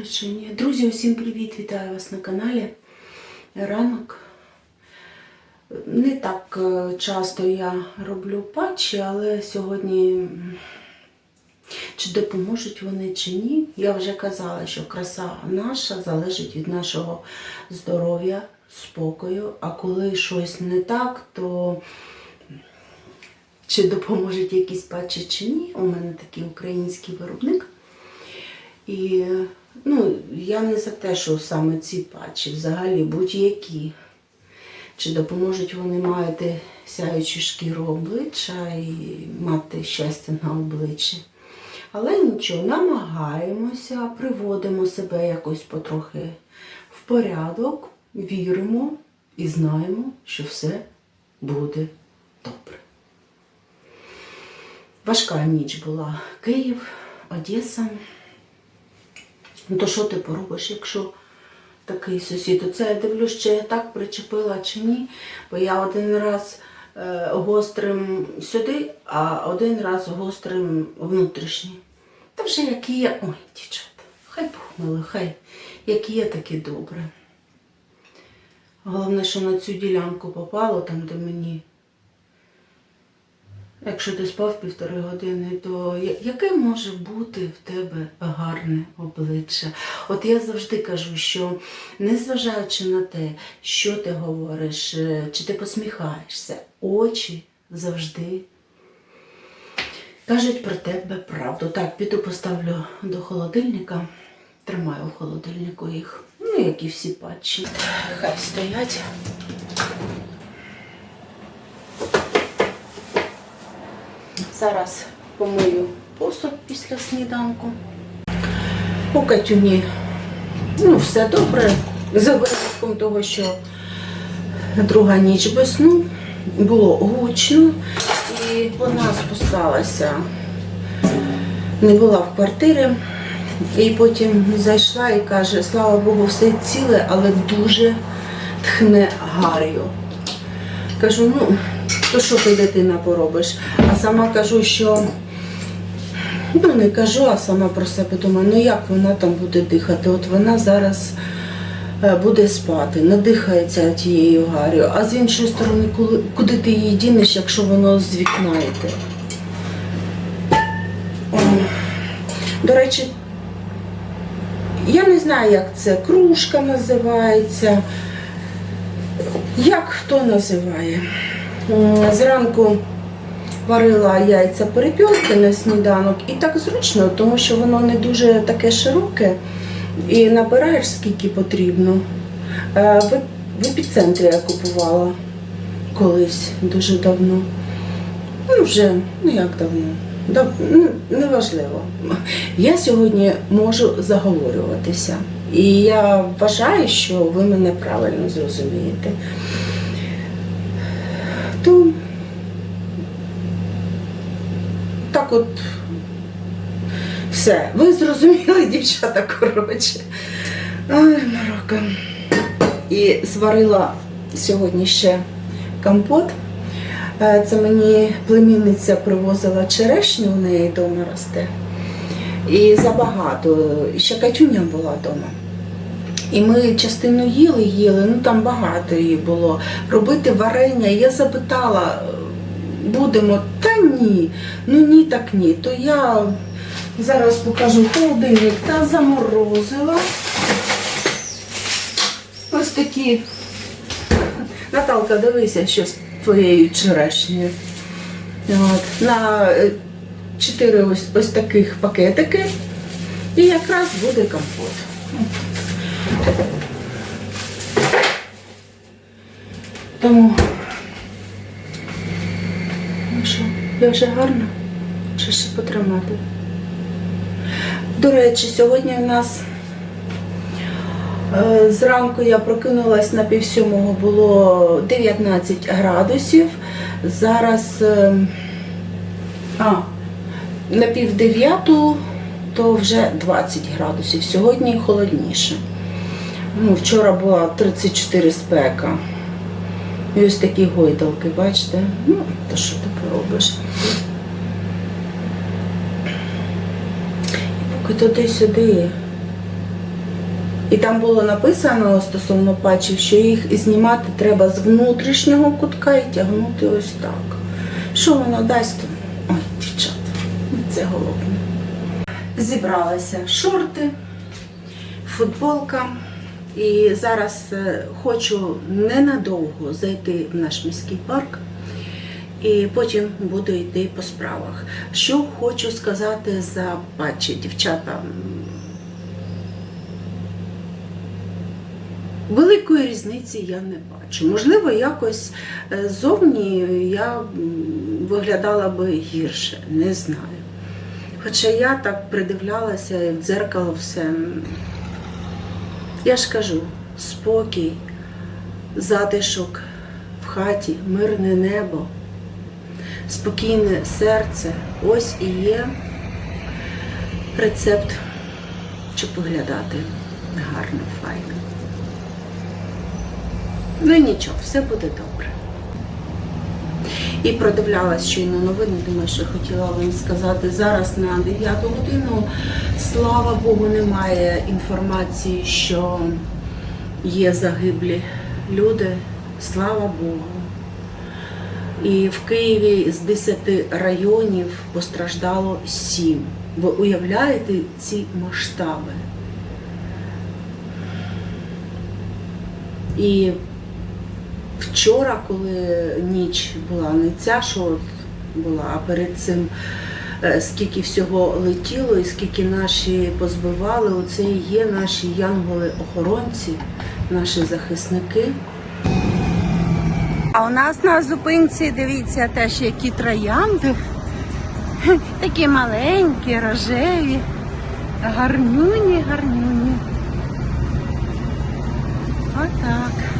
ні. Друзі, усім привіт! Вітаю вас на каналі. Ранок. Не так е, часто я роблю патчі, але сьогодні чи допоможуть вони чи ні. Я вже казала, що краса наша залежить від нашого здоров'я, спокою. А коли щось не так, то чи допоможуть якісь патчі чи ні. У мене такий український виробник. І ну, я не за те, що саме ці патчі, взагалі будь-які. Чи допоможуть вони мати сяючу шкіру обличчя і мати щастя на обличчі. Але нічого, намагаємося, приводимо себе якось потрохи в порядок, віримо і знаємо, що все буде добре. Важка ніч була Київ, Одеса. Ну то що ти поробиш, якщо такий сусід? Оце я дивлюсь, чи я так причепила чи ні. Бо я один раз е, гострим сюди, а один раз гострим внутрішній. Та вже які є. Ой, дівчата, хай похмили, хай які є, такі добре. Головне, що на цю ділянку попало, там, де мені Якщо ти спав півтори години, то яке може бути в тебе гарне обличчя? От я завжди кажу, що незважаючи на те, що ти говориш, е, чи ти посміхаєшся, очі завжди кажуть про тебе правду. Так, піду поставлю до холодильника, тримаю в холодильнику їх. Ну, як і всі патчі. Хай стоять. Зараз помию посуд після сніданку. У Катюні ну, все добре. За винятком того, що друга ніч без сну було гучно, і вона спускалася, не була в квартирі. І потім зайшла і каже, слава Богу, все ціле, але дуже тхне гар'ю. Кажу, ну, то що ти дитина поробиш? А сама кажу, що ну не кажу, а сама про себе думаю, ну як вона там буде дихати? От вона зараз е, буде спати, надихається тією гарю. А з іншої сторони, куди ти її дінеш, якщо воно з вікна йде? До речі, я не знаю, як це кружка називається. Як хто називає? Зранку варила яйця перепілки на сніданок і так зручно, тому що воно не дуже таке широке і набираєш скільки потрібно. Е, В, в епіцентрі я купувала колись дуже давно. Ну, вже, ну як давно. Дав- ну, Неважливо. Я сьогодні можу заговорюватися. І я вважаю, що ви мене правильно зрозумієте. То так от все. Ви зрозуміли, дівчата, коротше. Ай, Марока. І зварила сьогодні ще компот. Е, Це мені племінниця привозила черешню, у неї вдома росте. І забагато. Ще Катюня була вдома. І ми частину їли, їли, ну там багато її було. Робити варення. Я запитала, будемо, та ні, ну ні, так ні. То я зараз покажу холодильник та заморозила. Ось такі. Наталка, дивися, що з твоєю черешнею. От, на е, чотири ось, ось таких пакетики. І якраз буде компот. Тому. Ну що, я вже гарна? Чи ще потримати? До речі, сьогодні у нас е, зранку я прокинулась на півсьомого, було 19 градусів. Зараз е, а, на пів дев'яту то вже 20 градусів. Сьогодні холодніше. Ну, вчора була 34 спека. І ось такі гойдалки, бачите? Ну, то що ти поробиш? І поки туди-сюди І там було написано стосовно патчів, що їх знімати треба з внутрішнього кутка і тягнути ось так. Що воно дасть? Ой, дівчата, це головне. Зібралася шорти, футболка. І зараз е, хочу ненадовго зайти в наш міський парк. І потім буду йти по справах. Що хочу сказати за патчі, дівчата. Великої різниці я не бачу. Можливо, якось е, зовні я виглядала би гірше, не знаю. Хоча я так придивлялася і в дзеркало все. Я ж кажу, спокій, затишок в хаті, мирне небо, спокійне серце. Ось і є рецепт, щоб виглядати гарно, файно. Ну і нічого, все буде добре. І продивлялась щойно новини, думаю, що хотіла вам сказати. Зараз на 9 годину, слава Богу, немає інформації, що є загиблі люди. Слава Богу. І в Києві з 10 районів постраждало 7. Ви уявляєте ці масштаби? І вчора, коли ніч була, не ця, що була, а перед цим е, скільки всього летіло і скільки наші позбивали, оце і є наші янголи-охоронці, наші захисники. А у нас на зупинці, дивіться, теж які троянди. Такі маленькі, рожеві, гарнюні, гарнюні. Отак.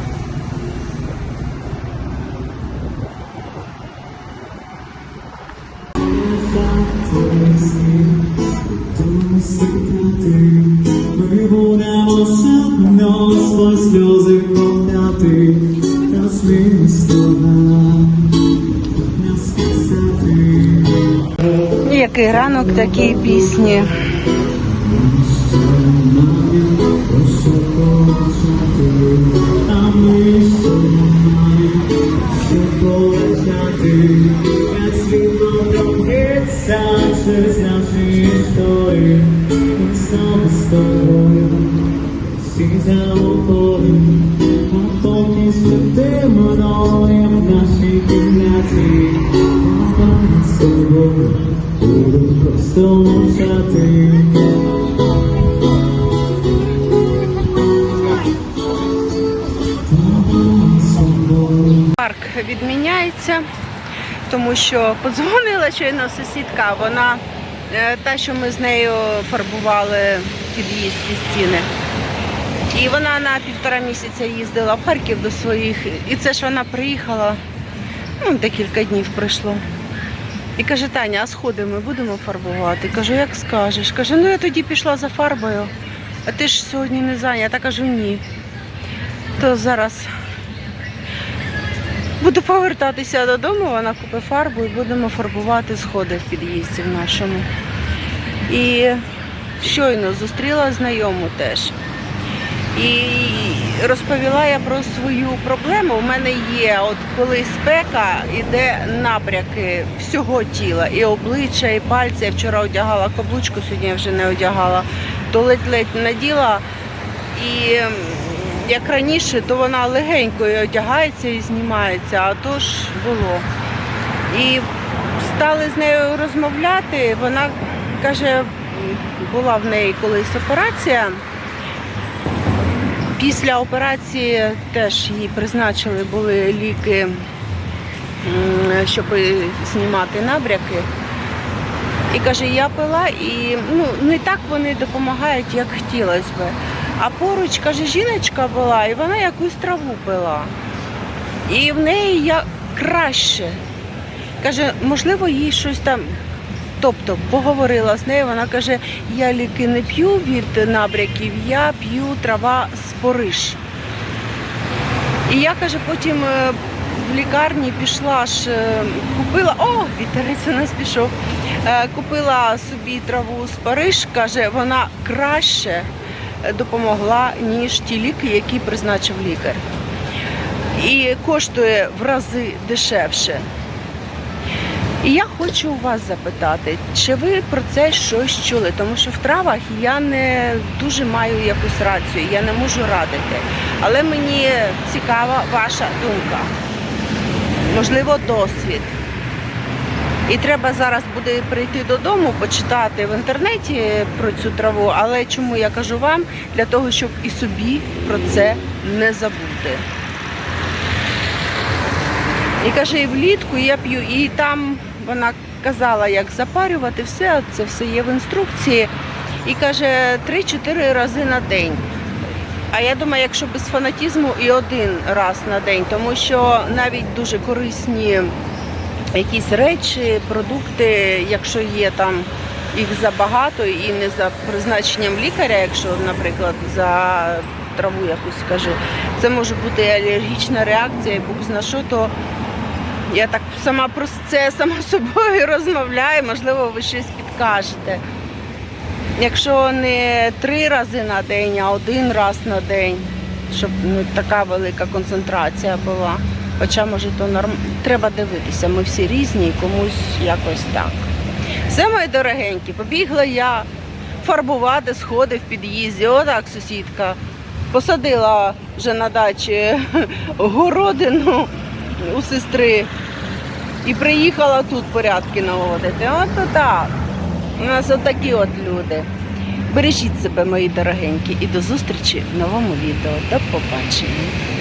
Який ранок, такі пісні. А ми мовчати. Парк відміняється, тому що подзвонила щойно сусідка, вона е, та, що ми з нею фарбували під'їзд і стіни. І вона на півтора місяця їздила в Харків до своїх, і це ж вона приїхала, ну, декілька днів пройшло. І каже, Таня, а сходи ми будемо фарбувати? Кажу, як скажеш. Каже, ну я тоді пішла за фарбою, а ти ж сьогодні не зайнята. Кажу, ні. То зараз Буду повертатися додому, вона купить фарбу і будемо фарбувати сходи в під'їзді в нашому. І щойно зустріла знайому теж. І розповіла я про свою проблему. У мене є, от коли спека, іде набряки всього тіла, і обличчя, і пальці. Я вчора одягала каблучку, сьогодні я вже не одягала, то ледь-ледь наділа. І як раніше, то вона легенько і одягається і знімається, а то ж було. І стали з нею розмовляти. Вона каже, була в неї колись операція. Після операції теж їй призначили були ліки, щоб знімати набряки. І каже, я пила і ну, не так вони допомагають, як хотілося би. А поруч, каже, жіночка була, і вона якусь траву пила. І в неї я краще. Каже, можливо, їй щось там. Тобто поговорила з нею, вона каже, я ліки не п'ю від набряків, я п'ю трава з пориш. І я каже, потім е, в лікарні пішла ж, е, купила, о, вітерець у нас пішов. Е, Купила собі траву з Париж, каже, вона краще допомогла, ніж ті ліки, які призначив лікар. І коштує в рази дешевше. І я хочу у вас запитати, чи ви про це щось чули? Тому що в травах я не дуже маю якусь рацію, я не можу радити. Але мені цікава ваша думка, можливо, досвід. І треба зараз буде прийти додому, почитати в інтернеті про цю траву. Але чому я кажу вам? Для того, щоб і собі про це не забути. І каже, і влітку я п'ю, і там вона казала, як запарювати все, це все є в інструкції. І каже, 3-4 рази на день. А я думаю, якщо без фанатізму і один раз на день, тому що навіть дуже корисні якісь речі, продукти, якщо є там їх забагато і не за призначенням лікаря, якщо, наприклад, за траву якусь скажи, це може бути алергічна реакція, і Бог зна що, то я так сама про це сама собою розмовляю, можливо, ви щось підкажете. Якщо не три рази на день, а один раз на день, щоб не така велика концентрація була. Хоча, може, то норм... треба дивитися, ми всі різні і комусь якось так. Все, мої дорогенькі, побігла я фарбувати сходи в під'їзді. Отак сусідка посадила вже на дачі городину у сестри і приїхала тут порядки наводити. От так. У нас отакі от люди. Бережіть себе, мої дорогенькі, і до зустрічі в новому відео. До побачення.